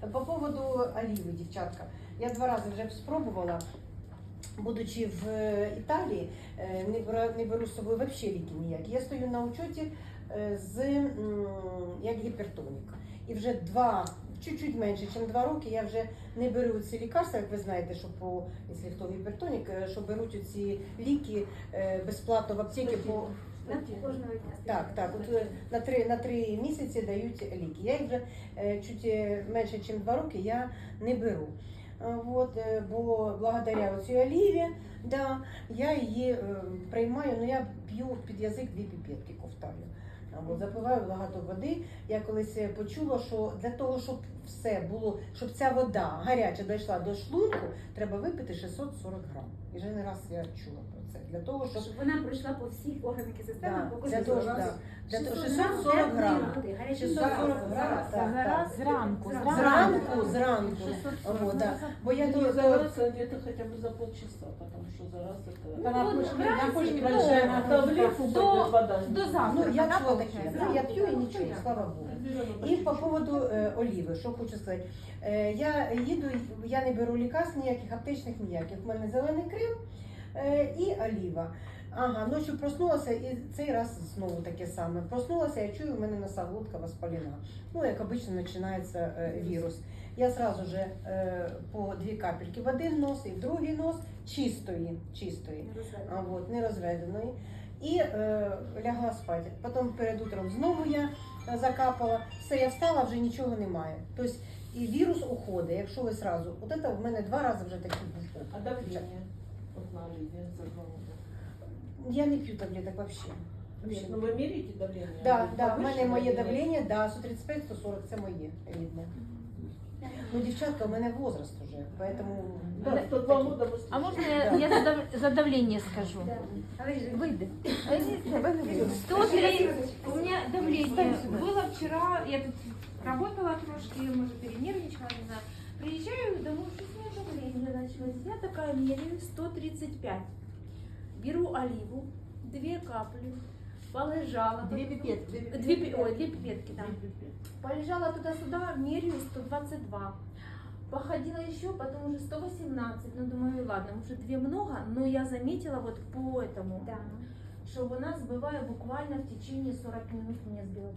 По поводу оліви, дівчатка. Я два рази вже спробувала. Будучи в е, Італії, е, не беру, не беру з собою взагалі ліки ніякі. Я стою на учоті е, з як гіпертонік. І вже два, чуть-чуть менше, ніж два роки, я вже не беру ці лікарства, як ви знаєте, що по, якщо хто гіпертонік, що беруть ці ліки безплатно в аптеці по Кожного дня. так, так. От е, на три на три місяці дають ліки. Я їх вже е, чуть е, менше, ніж два роки я не беру. От, бо благодаря цій оліві, да, я її приймаю, але я п'ю під язик дві піпетки ковтаю. Або запиваю багато води. Я колись е, почула, що для того, щоб все було, щоб ця вода гаряча дійшла до шлунку, треба випити 640 грам. І вже не раз я чула про це. Для того, щоб Щоб вона пройшла по всіх органах і системах, Да, по для того, да. Для 640 640 грам. 640 грам. Зранку, Зранку, зранку. 640. О, да. Бо я Ну, думаю, за раз где-то хотя бы за полчаса, потому что за раз это... Та на Ну, кожній- вранці до- большая А нагрузка. таблетку До- пойдет ну я чула таке. Ну, я п'ю і нічого, слава Богу. І по поводу е, оліви, що хочу сказати. Е, я їду, я не беру лікарств ніяких, аптечних ніяких. У мене зелений крем е, і оліва. Ага, ночі проснулася і цей раз знову таке саме. Проснулася, я чую, у мене носоглотка воспалена. Ну, як обично, починається е, вірус. Я сразу же е, по дві капельки в один нос і в другий нос чистої, чистої. А, вот, не розведеної. І е, лягла спати. Потім перед утром знову я е, закапала. Все, я встала, вже нічого немає. Тобто і вірус уходить, якщо ви сразу. От це в мене два рази вже такий був. А давление? Вот на Оливии за два. Я не п'ю таблеток взагалі. Нет, ну вы меряете давление? Да, да, в мене моє давлення, да, 135-140 це моє рідне. Ну, дівчатка, у мене возраст уже, поэтому... Да, 102 такі. года А можно я, я за, дав- за давление скажу? Выйди. 103, у меня давление было вчера, я тут работала трошки, может, перенервничала, не знаю. Приезжаю домой, что у меня давление началось. Я такая меряю 135. Беру оливу, две капли, полежала. Две пипетки. Две, пи- ой, две пипетки, да. Полежала туда-сюда, меряю 122. Походила еще, потом уже 118. Ну, думаю, ладно, уже две много, но я заметила вот по этому, Да. что у нас бывает буквально в течение 40 минут мне сбила